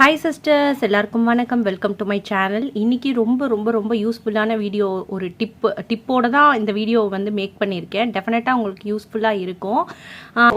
Hi sisters எல்லாருக்கும் வணக்கம். Welcome to my channel இன்னைக்கு ரொம்ப ரொம்ப ரொம்ப யூஸ்ஃபுல்லான வீடியோ ஒரு டிப்பு டிப்போட தான் இந்த வீடியோ வந்து மேக் பண்ணியிருக்கேன். டெஃபினட்டாக உங்களுக்கு யூஸ்ஃபுல்லாக இருக்கும்.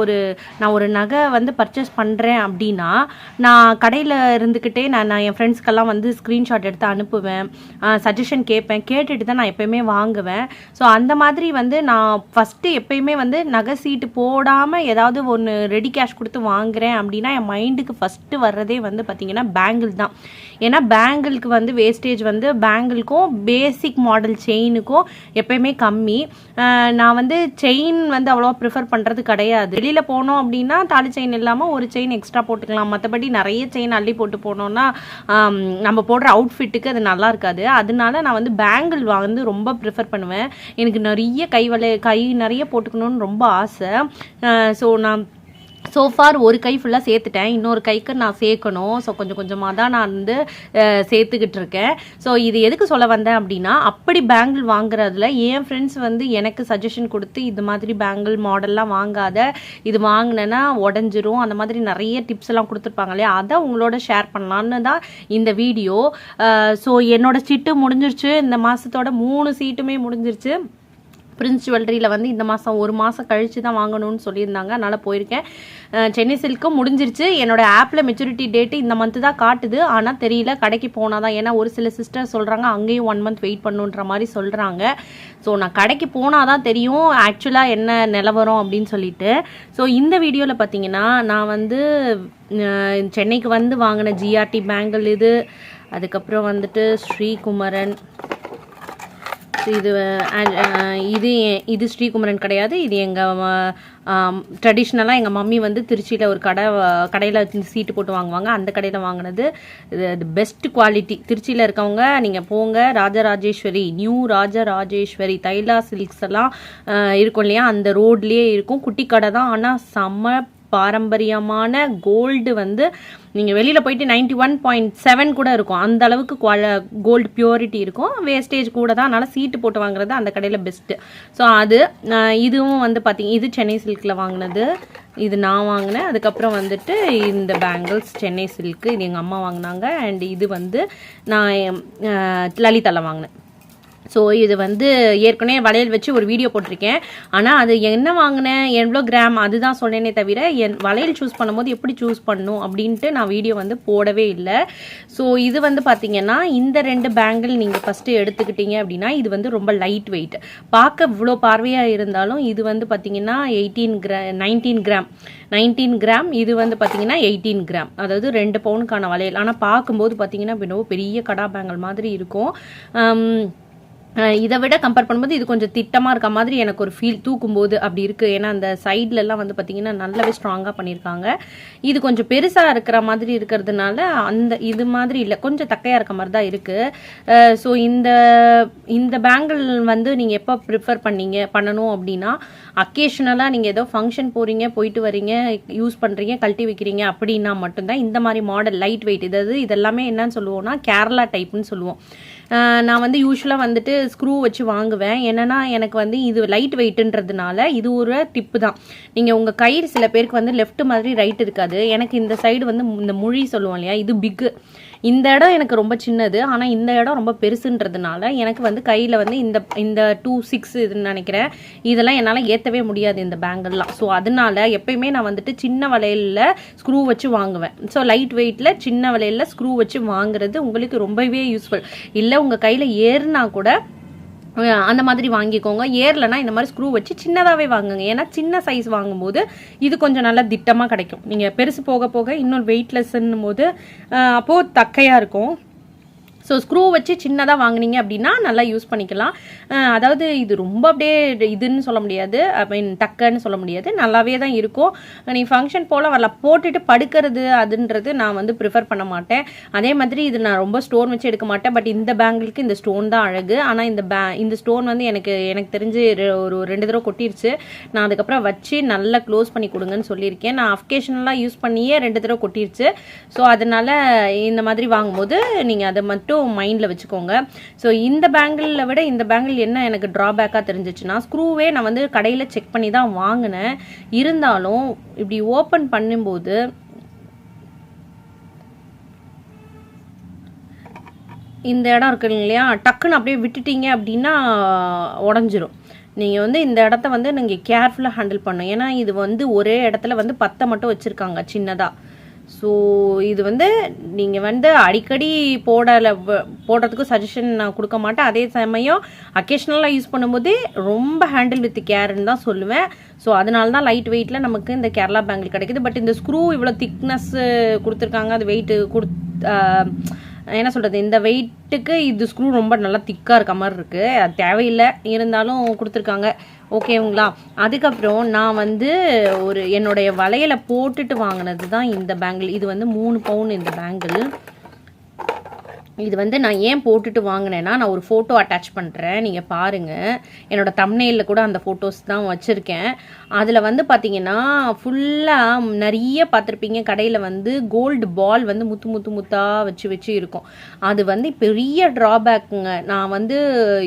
ஒரு நான் ஒரு நகை வந்து பர்ச்சேஸ் பண்ணுறேன் அப்படின்னா நான் கடையில் இருந்துக்கிட்டே நான் நான் என் ஃப்ரெண்ட்ஸ்க்கெல்லாம் வந்து ஸ்க்ரீன்ஷாட் எடுத்து அனுப்புவேன். சஜஷன் கேட்பேன். கேட்டுட்டு தான் நான் எப்பயுமே வாங்குவேன். ஸோ அந்த மாதிரி வந்து நான் ஃபஸ்ட்டு எப்பயுமே வந்து நகை சீட்டு போடாமல் ஏதாவது ஒன்று ரெடி கேஷ் கொடுத்து வாங்குறேன் அப்படின்னா என் மைண்டுக்கு ஃபஸ்ட்டு வர்றதே வந்து பார்த்தீங்கன்னா பேங்கிள் தான். ஏன்னா பேங்கிளுக்கு வந்து வேஸ்டேஜ் வந்து பேங்கிளுக்கும் பேசிக் மாடல் செயினுக்கும் எப்பயுமே கம்மி. நான் வந்து செயின் வந்து அவ்வளோவா ப்ரிஃபர் பண்ணுறது கிடையாது. வெளியில் போனோம் அப்படின்னா தாலி செயின் இல்லாமல் ஒரு செயின் எக்ஸ்ட்ரா போட்டுக்கலாம். மற்றபடி நிறைய செயின் அள்ளி போட்டு போனோம்னா நம்ம போடுற அவுட்ஃபிட்டுக்கு அது நல்லா இருக்காது. அதனால நான் வந்து பேங்கிள் வந்து ரொம்ப ப்ரிஃபர் பண்ணுவேன். எனக்கு நிறைய கை வலை கை நிறைய போட்டுக்கணும்னு ரொம்ப ஆசை. ஸோ நான் ஸோ ஃபார் ஒரு கை ஃபுல்லாக சேர்த்துட்டேன். இன்னொரு கைக்கு நான் சேர்க்கணும். ஸோ கொஞ்சம் கொஞ்சமாக தான் நான் வந்து சேர்த்துக்கிட்டு இருக்கேன். ஸோ இது எதுக்கு சொல்ல வந்தேன் அப்படின்னா அப்படி பேங்கிள் வாங்குறதுல என் ஃப்ரெண்ட்ஸ் வந்து எனக்கு சஜஷன் கொடுத்து இது மாதிரி பேங்கிள் மாடல்லாம் வாங்காத இது வாங்கினேன்னா உடஞ்சிரும். அந்த மாதிரி நிறைய டிப்ஸ் எல்லாம் கொடுத்துருப்பாங்க இல்லையா? அதை உங்களோட ஷேர் பண்ணலான்னு தான் இந்த வீடியோ ஸோ என்னோட சீட்டு முடிஞ்சிருச்சு. இந்த மாதத்தோட மூணு சீட்டுமே முடிஞ்சிருச்சு. பிரின்ஸ் ஜுவல்லரியில் வந்து இந்த மாதம் ஒரு மாதம் கழித்து தான் வாங்கணும்னு சொல்லியிருந்தாங்க. அதனால் போயிருக்கேன். சென்னை சில்க்கும் முடிஞ்சிருச்சு. என்னோட ஆப்பில் மெச்சூரிட்டி டேட்டு இந்த மந்த்து தான் காட்டுது. ஆனால் தெரியல. கடைக்கு போனால் தான். ஏன்னா ஒரு சில சிஸ்டர் சொல்கிறாங்க அங்கேயும் ஒன் மந்த் வெயிட் பண்ணுன்ற மாதிரி சொல்கிறாங்க ஸோ நான் கடைக்கு போனால் தான் தெரியும் ஆக்சுவலாக என்ன நிலவரம் அப்படின்னு சொல்லிட்டு. ஸோ இந்த வீடியோவில் பார்த்தீங்கன்னா நான் வந்து சென்னைக்கு வந்து வாங்கின ஜிஆர்டி பேங்கிள் இது. அதுக்கப்புறம் வந்துட்டு ஸ்ரீகுமரன் இது இது எ- இது ஸ்ரீகுமரன் கிடையாது. இது எங்கள் ட்ரெடிஷ்னலாக எங்கள் மம்மி வந்து திருச்சியில் ஒரு கடை கடையில் சீட்டு போட்டு வாங்குவாங்க. அந்த கடையில் வாங்கினது இது பெஸ்ட் குவாலிட்டி திருச்சியில் இருக்கவங்க நீங்கள் போங்க. ராஜராஜேஸ்வரி நியூ ராஜராஜேஸ்வரி தைலா சில்க்ஸ் எல்லாம் இருக்கும் இல்லையா? அந்த ரோட்லேயே இருக்கும். குட்டி கடை தான். ஆனால் செம்ம பாரம்பரியமான கோல்டு வந்து நீங்கள் வெளியில் போயிட்டு நைன்டி ஒன் பாயிண்ட் செவன் கூட இருக்கும். அந்த அளவுக்கு குவால கோல்டு பியூரிட்டி இருக்கும். வேஸ்டேஜ் கூட தான் அதனால் சீட்டு போட்டு வாங்குறது அந்த கடையில் பெஸ்ட்டு ஸோ அது இதுவும் வந்து பார்த்திங்க இது சென்னை சில்கில் வாங்கினது. இது நான் வாங்கினேன். அதுக்கப்புறம் வந்துட்டு இந்த பேங்கிள்ஸ் சென்னை சில்க்கு இது எங்கள் அம்மா வாங்கினாங்க. அண்ட் இது வந்து நான் லலிதாவில் வாங்கினேன். ஸோ இது வந்து ஏற்கனவே வளையல் வச்சு ஒரு வீடியோ போட்டிருக்கேன். ஆனால் அது என்ன வாங்கினேன் எவ்வளோ கிராம் அதுதான் சொன்னேனே தவிர என் வளையல் சூஸ் பண்ணும்போது எப்படி சூஸ் பண்ணும் அப்படின்ட்டு நான் வீடியோ வந்து போடவே இல்லை. ஸோ இது வந்து பார்த்தீங்கன்னா இந்த ரெண்டு பேங்கிள் நீங்கள் ஃபஸ்ட்டு எடுத்துக்கிட்டீங்க அப்படின்னா இது வந்து ரொம்ப லைட் வெயிட் பார்க்க இவ்வளோ பார்வையாக இருந்தாலும் இது வந்து பார்த்தீங்கன்னா எயிட்டீன் கிரா நைன்டீன் கிராம் நைன்டீன் கிராம் இது வந்து பார்த்தீங்கன்னா எயிட்டீன் கிராம் அதாவது ரெண்டு பவுனுக்கான வளையல். ஆனால் பார்க்கும்போது பார்த்தீங்கன்னா என்னவோ பெரிய கடா பேங்கல் மாதிரி இருக்கும். இதை விட கம்பேர் பண்ணும்போது இது கொஞ்சம் திட்டமாக இருக்க மாதிரி எனக்கு ஒரு ஃபீல் தூக்கும்போது அப்படி இருக்குது ஏன்னா அந்த சைட்லலாம் வந்து பார்த்திங்கன்னா நல்லாவே ஸ்ட்ராங்காக பண்ணியிருக்காங்க. இது கொஞ்சம் பெருசாக இருக்கிற மாதிரி இருக்கிறதுனால அந்த இது மாதிரி இல்லை. கொஞ்சம் தக்கையாக இருக்க மாதிரி தான் இருக்குது ஸோ இந்த இந்த பேங்கிள் வந்து நீங்கள் எப்போ ப்ரிஃபர் பண்ணீங்க பண்ணணும் அப்படின்னா அக்கேஷனலாக நீங்கள் ஏதோ ஃபங்க்ஷன் போகிறீங்க போயிட்டு வரீங்க யூஸ் பண்ணுறீங்க கழட்டி வைக்கிறீங்க அப்படின்னா மட்டும்தான் இந்த மாதிரி மாடல் லைட் வெயிட் இதாவது இதெல்லாமே என்னன்னு சொல்லுவோம்னா கேரளா டைப்னு சொல்லுவோம். நான் வந்து யூஸ்வலாக வந்துட்டு ஸ்க்ரூ வச்சு வாங்குவேன். என்னன்னா எனக்கு வந்து இது லைட் வெயிட்டுன்றதுனால இது ஒரு டிப்பு தான். நீங்கள் உங்கள் கயிறு சில பேருக்கு வந்து லெஃப்ட் மாதிரி ரைட் இருக்காது. எனக்கு இந்த சைடு வந்து இந்த மொழி சொல்லுவோம் இல்லையா இது பிக்கு இந்த இடம் எனக்கு ரொம்ப சின்னது ஆனால் இந்த இடம் ரொம்ப பெருசுன்றதுனால எனக்கு வந்து கையில் வந்து இந்த இந்த டூ சிக்ஸ் இதுன்னு நினைக்கிறேன். இதெல்லாம் என்னால் ஏற்றவே முடியாது இந்த பேங்கிள்லாம் ஸோ அதனால எப்பயுமே நான் வந்துட்டு சின்ன வளையலில் ஸ்க்ரூ வச்சு வாங்குவேன். ஸோ லைட் வெயிட்டில் சின்ன வளையலில் ஸ்க்ரூ வச்சு வாங்குறது உங்களுக்கு ரொம்பவே யூஸ்ஃபுல் இல்லை உங்கள் கையில் ஏறுனா கூட அந்த மாதிரி வாங்கிக்கோங்க. ஏர்லனா இந்த மாதிரி ஸ்க்ரூ வச்சு சின்னதாகவே வாங்குங்க. ஏன்னா சின்ன சைஸ் வாங்கும்போது இது கொஞ்சம் நல்லா திட்டமாக கிடைக்கும். நீங்கள் பெருசு போக போக இன்னொரு வெயிட்லெஸ்ன்னும் போது அப்போது தக்கையாக இருக்கும். ஸோ ஸ்க்ரூ வச்சு சின்னதாக வாங்குனீங்க அப்படின்னா நல்லா யூஸ் பண்ணிக்கலாம். அதாவது இது ரொம்ப அப்படியே இதுன்னு சொல்ல முடியாது. ஐ மீன் டக்குன்னு சொல்ல முடியாது. நல்லாவே தான் இருக்கும். நீ ஃபங்க்ஷன் போல் வரல போட்டுட்டு படுக்கிறது அதுன்றது நான் வந்து ப்ரிஃபர் பண்ண மாட்டேன். அதே மாதிரி இது நான் ரொம்ப ஸ்டோன் வச்சு எடுக்க மாட்டேன். பட் இந்த பேங்கிளுக்கு இந்த ஸ்டோன் தான் அழகு. ஆனால் இந்த பே இந்த ஸ்டோன் வந்து எனக்கு எனக்கு தெரிஞ்சு ஒரு ரெண்டு தடவை கொட்டிருச்சு. நான் அதுக்கப்புறம் வச்சு நல்லா க்ளோஸ் பண்ணி கொடுங்கன்னு சொல்லியிருக்கேன். நான் அஃப்கேஷனலாக யூஸ் பண்ணியே ரெண்டு தடவை கொட்டிருச்சு. ஸோ அதனால் இந்த மாதிரி வாங்கும்போது நீங்கள் அதை மட்டும் மைண்டில் வச்சுக்கோங்க. ஸோ இந்த பேங்கிளில் விட இந்த பேங்கிள் என்ன எனக்கு ட்ராபேக்காக தெரிஞ்சிச்சுன்னா ஸ்க்ரூவே நான் வந்து கடையில் செக் பண்ணி தான் வாங்கினேன். இருந்தாலும் இப்படி ஓப்பன் பண்ணும்போது இந்த இடம் இருக்கு இல்லையா? டக்குன்னு அப்படியே விட்டுட்டீங்க அப்படின்னா உடஞ்சிரும். நீங்கள் வந்து இந்த இடத்த வந்து நீங்கள் கேர்ஃபுல்லாக ஹேண்டில் பண்ணணும். ஏன்னா இது வந்து ஒரே இடத்துல வந்து பத்தை மட்டும் வச்சுருக்காங்க சின்னதாக ஸோ இது வந்து நீங்கள் வந்து அடிக்கடி போடல போடுறதுக்கு சஜஷன் நான் கொடுக்க மாட்டேன். அதே சமயம் அக்கேஷ்னலாக யூஸ் பண்ணும்போது ரொம்ப ஹேண்டில் வித் கேர்ன்னு தான் சொல்லுவேன். ஸோ அதனால தான் லைட் வெயிட்டில் நமக்கு இந்த கேரளா பேங்கிள் கிடைக்குது. பட் இந்த ஸ்க்ரூ இவ்வளோ திக்னஸ் கொடுத்துருக்காங்க அது வெயிட்டு கொடுத் என்ன சொல்கிறது இந்த வெயிட்டுக்கு இது ஸ்க்ரூ ரொம்ப நல்லா திக்காக இருக்க மாதிரி இருக்குது அது தேவையில்லை. இருந்தாலும் கொடுத்துருக்காங்க. ஓகேங்களா? அதுக்கப்புறம் நான் வந்து ஒரு என்னுடைய வளையலை போட்டுட்டு வாங்கினது தான் இந்த பேங்கிள் இது வந்து மூணு பவுன் இந்த பேங்கிள் இது வந்து நான் ஏன் போட்டுட்டு வாங்கினேன்னா நான் ஒரு ஃபோட்டோ அட்டாச் பண்ணுறேன் நீங்கள் பாருங்கள் என்னோட தம்னையில் கூட அந்த ஃபோட்டோஸ் தான் வச்சுருக்கேன். அதில் வந்து பார்த்தீங்கன்னா ஃபுல்லாக நிறைய பார்த்துருப்பீங்க கடையில் வந்து கோல்டு பால் வந்து முத்து முத்து முத்தாக வச்சு வச்சு இருக்கும். அது வந்து பெரிய ட்ராபேக்குங்க நான் வந்து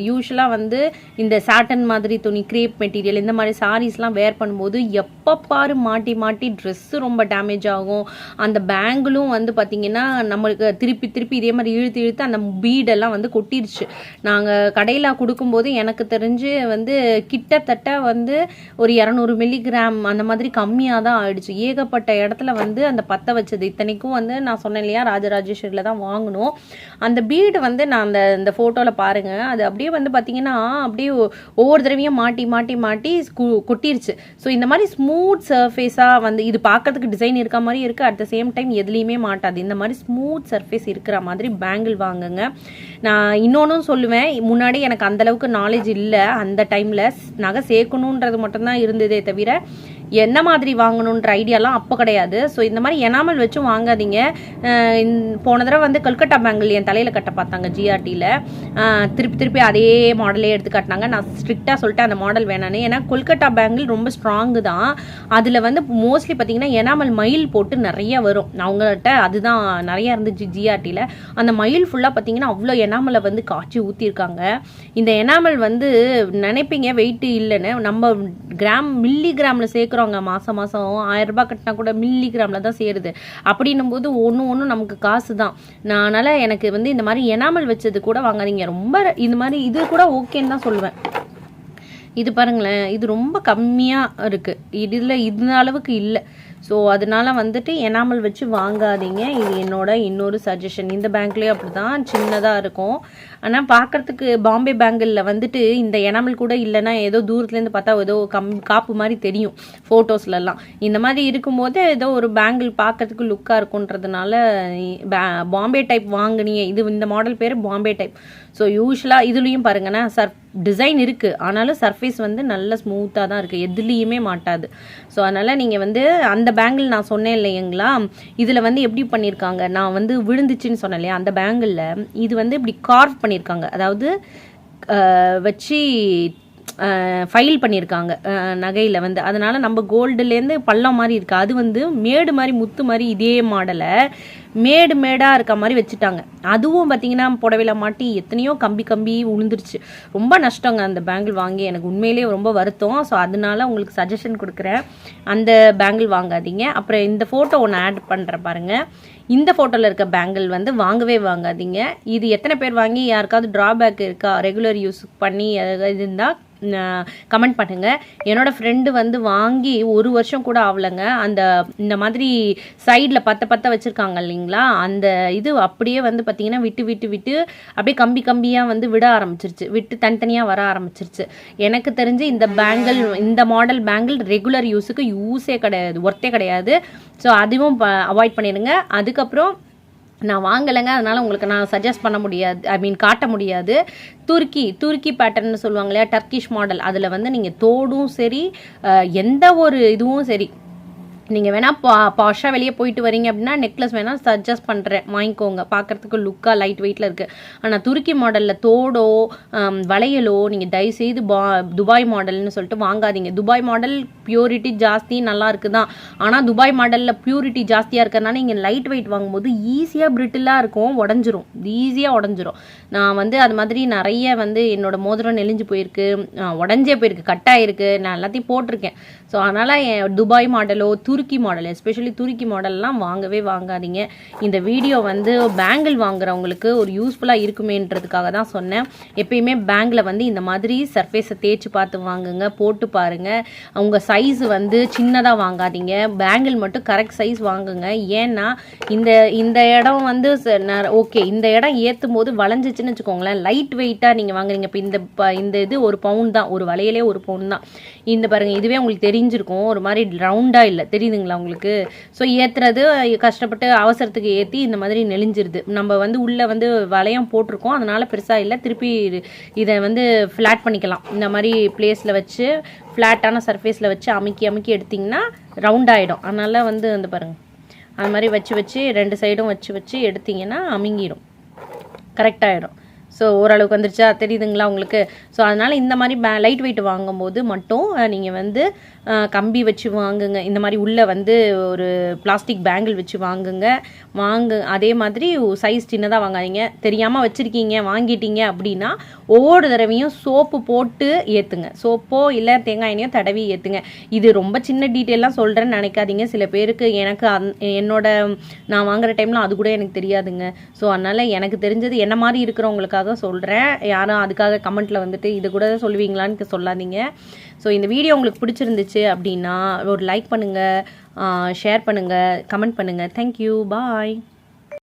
யூஸ்வலாக வந்து இந்த சாட்டன் மாதிரி துணி கிரேப் மெட்டீரியல் இந்த மாதிரி சாரீஸ்லாம் வேர் பண்ணும்போது எப்போ பாரு மாட்டி மாட்டி ட்ரெஸ்ஸு ரொம்ப டேமேஜ் ஆகும். அந்த பேங்கிளும் வந்து பார்த்தீங்கன்னா நம்மளுக்கு திருப்பி திருப்பி இதே மாதிரி இழுத்து இழுத்து அந்த பீடெல்லாம் வந்து கொட்டிடுச்சு நாங்கள் கடையில் கொடுக்கும்போது எனக்கு தெரிஞ்சு வந்து கிட்டத்தட்ட வந்து ஒரு இரநூறு மில்லிகிராம் அந்த மாதிரி கம்மியாக தான் ஆயிடுச்சு. ஏகப்பட்ட இடத்துல வந்து அந்த பற்ற வச்சது. இத்தனைக்கும் வந்து நான் சொன்னேன் இல்லையா ராஜராஜேஸ்வரியில் தான் வாங்கணும். அந்த பீடு வந்து நான் அந்த இந்த ஃபோட்டோவில் பாருங்கள் அது அப்படியே வந்து பார்த்தீங்கன்னா அப்படியே ஒ- ஒவ்வொரு தடவையும் மாட்டி மாட்டி மாட்டி கொட்டிருச்சு. ஸோ இந்த மாதிரி ஸ்மூத் சர்ஃபேஸாக வந்து இது பார்க்கறதுக்கு டிசைன் இருக்க மாதிரி இருக்குது அட் த சேம் டைம் எதுலேயுமே மாட்டாது. இந்த மாதிரி ஸ்மூத் சர்ஃபேஸ் இருக்கிற மாதிரி பேங்கிள் வாங்குங்க. நான் இன்னொன்றும் சொல்லுவேன் முன்னாடி எனக்கு அந்த அளவுக்கு நாலேஜ் இல்லை அந்த டைமில் நகை சேர்க்கணுன்றது மட்டும்தான் இருந்ததே தவிர என்ன மாதிரி வாங்கணுன்ற ஐடியாலாம் அப்போ கிடையாது. ஸோ இந்த மாதிரி எனாமல் வச்சும் வாங்காதீங்க. போன தடவை வந்து கல்கட்டா பேங்கிள் என் தலையில் கட்ட பார்த்தாங்க ஜிஆர்டியில் திருப்பி திருப்பி அதே மாடலே எடுத்து காட்டினாங்க. நான் ஸ்ட்ரிக்டாக சொல்லிட்டு அந்த மாடல் வேணானே ஏன்னா கொல்கட்டா பேங்கிள் ரொம்ப ஸ்ட்ராங்கு தான். அதில் வந்து மோஸ்ட்லி பார்த்தீங்கன்னா எனாமல் மயில் போட்டு நிறைய வரும். அவங்கள்ட்ட அதுதான் நிறைய இருந்துச்சு ஜிஆர்டியில் அந்த மயில் ஃபுல்லாக பார்த்தீங்கன்னா அவ்வளோ எனாமலை வந்து காய்ச்சி ஊற்றிருக்காங்க இந்த எனாமல் வந்து நினைப்பீங்க வெயிட்டு இல்லைன்னு. நம்ம கிராம் மில்லி கிராமில் சேர்க்குறோம் கட்டுறவங்க மாதம் மாதம் ஆயிரம் ரூபாய் கட்டினா கூட மில்லி கிராமில் தான் சேருது. அப்படின்னும் போது ஒன்று ஒன்றும் நமக்கு காசு தான் நான் அதனால் எனக்கு வந்து இந்த மாதிரி எனாமல் வச்சது கூட வாங்காதீங்க. ரொம்ப இந்த மாதிரி இது கூட ஓகேன்னு தான் சொல்லுவேன். இது பாருங்களேன் இது ரொம்ப கம்மியாக இருக்குது இதில் இந்த அளவுக்கு இல்லை. ஸோ அதனால வந்துட்டு எனாமல் வச்சு வாங்காதீங்க. இது என்னோட இன்னொரு சஜஷன் இந்த பேங்க்லேயும் அப்படி தான் சின்னதாக இருக்கும். ஆனால் பார்க்கறதுக்கு பாம்பே பேங்கிளில் வந்துட்டு இந்த எனாமல் கூட இல்லைன்னா ஏதோ தூரத்துலேருந்து பார்த்தா ஏதோ கம் காப்பு மாதிரி தெரியும். ஃபோட்டோஸ்லலாம் இந்த மாதிரி இருக்கும்போது ஏதோ ஒரு பேங்கிள் பார்க்கறதுக்கு லுக்காக இருக்குன்றதுனால பாம்பே டைப் வாங்குனீங்க. இது இந்த மாடல் பேர் பாம்பே டைப் ஸோ யூஸ்வலாக இதுலேயும் பாருங்கன்னா சர்ப் டிசைன் இருக்குது ஆனாலும் சர்ஃபேஸ் வந்து நல்ல ஸ்மூத்தாக தான் இருக்குது எதுலேயுமே மாட்டாது. ஸோ அதனால் நீங்கள் வந்து அந்த பேங்கிள் நான் சொன்னேன் இல்லைங்களா? இதில் வந்து எப்படி பண்ணியிருக்காங்க நான் வந்து விழுந்துச்சுன்னு சொன்னேன் இல்லையா? அந்த பேங்கிளில் இது வந்து இப்படி கார்வ் பண்ணியிருக்காங்க அதாவது வச்சு ஃபைல் பண்ணியிருக்காங்க நகையில் வந்து. அதனால் நம்ம கோல்டுலேருந்து பள்ளம் மாதிரி இருக்குது அது வந்து மேடு மாதிரி முத்து மாதிரி இதே மாடலை மேடு மேடாக இருக்க மாதிரி வச்சுட்டாங்க. அதுவும் பார்த்தீங்கன்னா புடவையில மாட்டி எத்தனையோ கம்பி கம்பி விழுந்துருச்சு ரொம்ப நஷ்டங்க அந்த பேங்கிள் வாங்கி. எனக்கு உண்மையிலேயே ரொம்ப வருத்தம். ஸோ அதனால உங்களுக்கு சஜஷன் கொடுக்குறேன். அந்த பேங்கிள் வாங்காதீங்க. அப்புறம் இந்த ஃபோட்டோ ஒன்று ஆட் பண்ணுறேன் பாருங்கள் இந்த ஃபோட்டோவில் இருக்க பேங்கிள் வந்து வாங்கவே வாங்காதீங்க. இது எத்தனை பேர் வாங்கி யாருக்காவது ட்ராபேக் இருக்கா? ரெகுலர் யூஸ் பண்ணி அது இருந்தால் கமெண்ட் பண்ணுங்க. என்னோட ஃப்ரெண்டு வந்து வாங்கி ஒரு வருஷம் கூட ஆகலைங்க அந்த இந்த மாதிரி சைடில் பத்த பத்த வச்சுருக்காங்க இல்லைங்களா? அந்த இது அப்படியே வந்து பார்த்தீங்கன்னா விட்டு விட்டு விட்டு அப்படியே கம்பி கம்பியாக வந்து விட ஆரம்பிச்சிருச்சு. விட்டு தனித்தனியாக வர ஆரம்பிச்சிருச்சு. எனக்கு தெரிஞ்சு இந்த பேங்கிள் இந்த மாடல் பேங்கிள் ரெகுலர் யூஸுக்கு யூஸே கிடையாது ஒர்த்தே கிடையாது. ஸோ அதுவும் அவாய்ட் பண்ணிடுங்க. அதுக்கப்புறம் நான் வாங்கலைங்க. அதனால் உங்களுக்கு நான் சஜஸ்ட் பண்ண முடியாது. ஐ மீன் காட்ட முடியாது. துருக்கி துருக்கி பேட்டர்ன்னு சொல்லுவாங்க இல்லையா? டர்க்கிஷ் மாடல் அதில் வந்து நீங்கள் தோடும் சரி எந்த ஒரு இதுவும் சரி நீங்கள் வேணால் பா பாஷாக வெளியே போயிட்டு வரீங்க அப்படின்னா நெக்லஸ் வேணால் சஜஸ்ட் பண்ணுறேன் வாங்கிக்கோங்க. பார்க்குறதுக்கு லுக்காக லைட் வெயிட்டில் இருக்குது ஆனால் துருக்கி மாடலில் தோடோ வளையலோ நீங்கள் தயவுசெய்து பா துபாய் மாடல்னு சொல்லிட்டு வாங்காதீங்க. துபாய் மாடல் பியூரிட்டி ஜாஸ்தி நல்லா இருக்குது தான் ஆனால் துபாய் மாடலில் பியூரிட்டி ஜாஸ்தியாக இருக்கிறதுனால நீங்கள் லைட் வெயிட் வாங்கும்போது ஈஸியாக பிரிட்டிலாக இருக்கும் உடஞ்சிரும். ஈஸியாக உடஞ்சிரும். நான் வந்து அது மாதிரி நிறைய வந்து என்னோட மோதிரம் நெளிஞ்சு போயிருக்கு. உடஞ்சே போயிருக்கு. கட்டாயிருக்கு நான் எல்லாத்தையும் போட்டிருக்கேன். ஸோ அதனால் துபாய் மாடலோ துருக்கி மாடல் எஸ்பெஷலி துருக்கி மாடல்லாம் வாங்கவே வாங்காதீங்க. இந்த வீடியோ வந்து பேங்கிள் வாங்குறவங்களுக்கு ஒரு யூஸ்ஃபுல்லாக இருக்குமேன்றதுக்காக தான் சொன்னேன். எப்பயுமே பேங்கில் வந்து இந்த மாதிரி சர்ஃபேஸை தேய்ச்சி பார்த்து வாங்குங்க போட்டு பாருங்கள் உங்கள் சைஸ் வந்து சின்னதாக வாங்காதீங்க. பேங்கிள் மட்டும் கரெக்ட் சைஸ் வாங்குங்க. ஏன்னா இந்த இந்த இடம் வந்து ஓகே இந்த இடம் ஏற்றும் போது வளைஞ்சிச்சுன்னு வச்சுக்கோங்களேன். லைட் வெயிட்டாக நீங்கள் வாங்குறீங்க. இப்போ இந்த ப- இந்த இது ஒரு பவுன் தான். ஒரு வளையலே ஒரு பவுன் தான். இந்த பாருங்கள் இதுவே உங்களுக்கு தெரிஞ்சிருக்கும். ஒரு மாதிரி ரவுண்டாக இல்லை. தெரியுதுங்களா உங்களுக்கு? ஸோ ஏற்றுறது கஷ்டப்பட்டு அவசரத்துக்கு ஏற்றி இந்த மாதிரி நெளிஞ்சிருது. நம்ம வந்து உள்ளே வந்து வளையம் போட்டிருக்கோம். அதனால் பெருசாக இல்லை. திருப்பி இதை வந்து ஃப்ளாட் பண்ணிக்கலாம். இந்த மாதிரி பிளேஸில் வச்சு ஃப்ளாட்டான சர்ஃபேஸில் வச்சு அமுக்கி அமுக்கி எடுத்திங்கன்னா ரவுண்ட் ஆகிடும் அதனால் வந்து வந்து பாருங்கள் அது மாதிரி வச்சு வச்சு ரெண்டு சைடும் வச்சு வச்சு எடுத்திங்கன்னா அமுங்கிடும். கரெக்டாகிடும் ஸோ ஓரளவுக்கு வந்துருச்சா? தெரியுதுங்களா உங்களுக்கு? ஸோ அதனால் இந்த மாதிரி பே லைட் வெயிட் வாங்கும்போது மட்டும் நீங்கள் வந்து கம்பி வச்சு வாங்குங்க. இந்த மாதிரி உள்ளே வந்து ஒரு பிளாஸ்டிக் பேங்கிள் வச்சு வாங்குங்க. வாங்கு அதே மாதிரி சைஸ் சின்னதாக வாங்காதீங்க. தெரியாமல் வச்சுருக்கீங்க வாங்கிட்டீங்க அப்படின்னா ஒவ்வொரு தடவையும் சோப்பு போட்டு ஏற்றுங்க சோப்போ இல்லை தேங்காய் எண்ணெயோ தடவி ஏற்றுங்க இது ரொம்ப சின்ன டீட்டெயிலாம் சொல்கிறேன்னு நினைக்காதீங்க. சில பேருக்கு எனக்கு அந் என்னோட நான் வாங்குகிற டைமில் அது கூட எனக்கு தெரியாதுங்க. ஸோ அதனால் எனக்கு தெரிஞ்சது என்ன மாதிரி இருக்கிறவங்களுக்காக சொல்கிறேன் யாரும் அதுக்காக கமெண்ட்டில் வந்துட்டு இது கூட சொல்லுவீங்களான்னு சொல்லாதீங்க. ஸோ இந்த வீடியோ உங்களுக்கு பிடிச்சிருந்துச்சு அப்படின்னா ஒரு லைக் பண்ணுங்கள் ஷேர் பண்ணுங்கள் கமெண்ட் பண்ணுங்கள் தேங்க்யூ பாய்